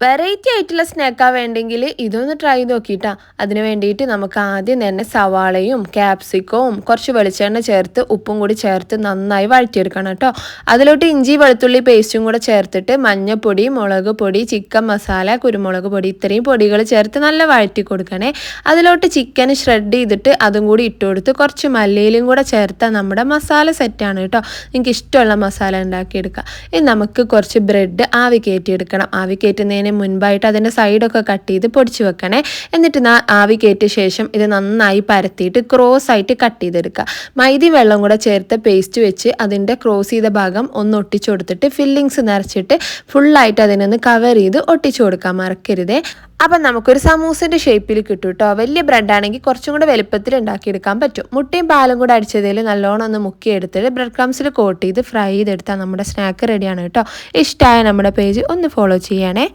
Variety ആയിട്ടുള്ള സ്നാക്കാ വേണ്ടെങ്കിൽ ഇതൊന്ന് ട്രൈ നോക്കിയിട്ടാ അതിന് വേണ്ടിയിട്ട് നമുക്ക് ആദ്യം തന്നെ സവാളയും ക്യാപ്സിക്കവും കുറച്ച് വെളിച്ചെണ്ണ ചേർത്ത് ഉപ്പും കൂടി ചേർത്ത് നന്നായി വഴറ്റിയെടുക്കണം കേട്ടോ. അതിലോട്ട് ഇഞ്ചി വെളുത്തുള്ളി പേസ്റ്റും കൂടെ ചേർത്തിട്ട് മഞ്ഞൾപ്പൊടി മുളക് പൊടി ചിക്കൻ മസാല കുരുമുളക് പൊടി ഇത്രയും പൊടികൾ ചേർത്ത് നല്ല വഴറ്റി കൊടുക്കണേ. അതിലോട്ട് ചിക്കൻ ഷ്രെഡ് ചെയ്തിട്ട് അതും കൂടി ഇട്ട് കൊടുത്ത് കുറച്ച് മല്ലിയിലും കൂടെ ചേർത്താൽ നമ്മുടെ മസാല സെറ്റാണ് കേട്ടോ. നിങ്ങൾക്ക് ഇഷ്ടമുള്ള മസാല ഉണ്ടാക്കിയെടുക്കാം. ഇനി നമുക്ക് കുറച്ച് ബ്രെഡ് ആവി കയറ്റിയെടുക്കണം. ആവി കയറ്റുന്നതിന് മുൻപായിട്ട് അതിന്റെ സൈഡൊക്കെ കട്ട് ചെയ്ത് പൊടിച്ച് വെക്കണേ. എന്നിട്ട് ആവി കയറ്റിയ ശേഷം ഇത് നന്നായി പരത്തിയിട്ട് ക്രോസ് ആയിട്ട് കട്ട് ചെയ്തെടുക്കുക മൈദി വെള്ളം കൂടെ ചേർത്ത് പേസ്റ്റ് വെച്ച് അതിന്റെ ക്രോസ് ചെയ്ത ഭാഗം ഒന്ന് ഒട്ടിച്ചു കൊടുത്തിട്ട് ഫില്ലിങ്സ് നിറച്ചിട്ട് ഫുള്ളായിട്ട് അതിനൊന്ന് കവർ ചെയ്ത് ഒട്ടിച്ചു കൊടുക്കാൻ മറക്കരുതേ. അപ്പം നമുക്കൊരു സമൂസിന്റെ ഷേപ്പിൽ കിട്ടും കേട്ടോ വലിയ ബ്രെഡ് ആണെങ്കിൽ കുറച്ചും കൂടെ വലുപ്പത്തിൽ ഉണ്ടാക്കിയെടുക്കാൻ പറ്റും. മുട്ടയും പാലും കൂടെ അടിച്ചതിൽ നല്ലോണം ഒന്ന് മുക്കിയെടുത്തിട്ട് ബ്രെഡ് ക്രംസിൽ കോട്ട് ചെയ്ത് ഫ്രൈ ചെയ്തെടുത്താൽ നമ്മുടെ സ്നാക്ക് റെഡിയാണ് കേട്ടോ ഇഷ്ടമായ നമ്മുടെ പേജ് ഒന്ന് ഫോളോ ചെയ്യണേ.